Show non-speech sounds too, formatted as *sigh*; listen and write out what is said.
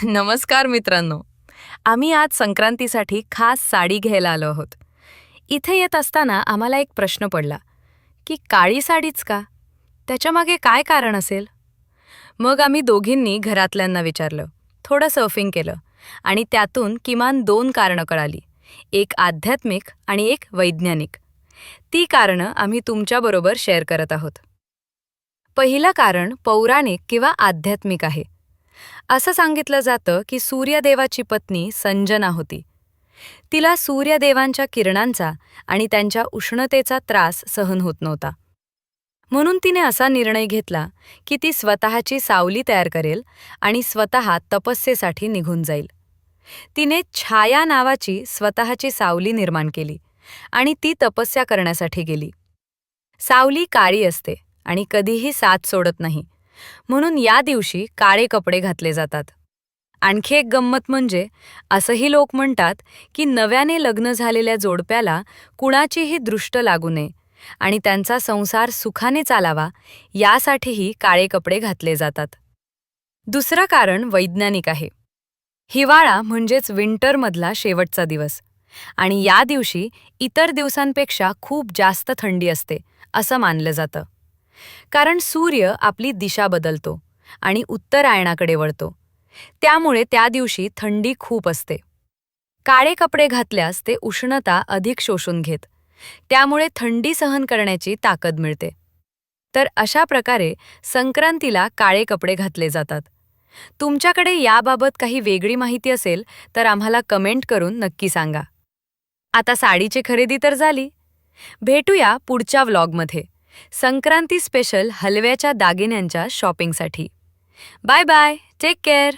*laughs* नमस्कार मित्रांनो. आम्ही आज संक्रांतीसाठी खास साडी घ्यायला आलो आहोत. इथे येत असताना आम्हाला एक प्रश्न पडला की काळी साडीच का? त्याच्यामागे काय कारण असेल? मग आम्ही दोघींनी घरातल्यांना विचारलं थोडं सर्फिंग केलं आणि त्यातून किमान दोन कारणं कळाली एक आध्यात्मिक आणि एक वैज्ञानिक. ती कारणं आम्ही तुमच्याबरोबर शेअर करत आहोत. पहिलं कारण पौराणिक किंवा आध्यात्मिक आहे. असं सांगितलं जातं की सूर्यदेवाची पत्नी संजना होती. तिला सूर्यदेवांच्या किरणांचा आणि त्यांच्या उष्णतेचा त्रास सहन होत नव्हता. म्हणून तिने असा निर्णय घेतला की ती स्वतःची सावली तयार करेल आणि स्वतः तपस्येसाठी निघून जाईल. तिने छाया नावाची स्वतःची सावली निर्माण केली आणि ती तपस्या करण्यासाठी गेली. सावली काळी असते आणि कधीही साथ सोडत नाही. म्हणून या दिवशी काळे कपडे घातले जातात. आणखी एक गंमत म्हणजे असंही लोक म्हणतात की नव्याने लग्न झालेल्या जोडप्याला कुणाचीही दृष्ट लागू नये आणि त्यांचा संसार सुखाने चालावा यासाठीही काळे कपडे घातले जातात. दुसरं कारण वैज्ञानिक आहे. हिवाळा म्हणजेच विंटरमधला शेवटचा दिवस आणि या दिवशी इतर दिवसांपेक्षा खूप जास्त थंडी असते असं मानलं जातं. कारण सूर्य आपली दिशा बदलतो आणि उत्तरायणाकडे वळतो. त्यामुळे त्या दिवशी थंडी खूप असते. काळे कपडे घातल्यास ते उष्णता अधिक शोषून घेत. त्यामुळे थंडी सहन करण्याची ताकद मिळते. तर अशा प्रकारे संक्रांतीला काळे कपडे घातले जातात. तुमच्याकडे याबाबत काही वेगळी माहिती असेल तर आम्हाला कमेंट करून नक्की सांगा. आता साडीची खरेदी तर झाली. भेटूया पुढच्या व्लॉगमध्ये. संक्रांती स्पेशल हलव्याच्या दागिन्यांच्या शॉपिंगसाठी. Bye bye take care.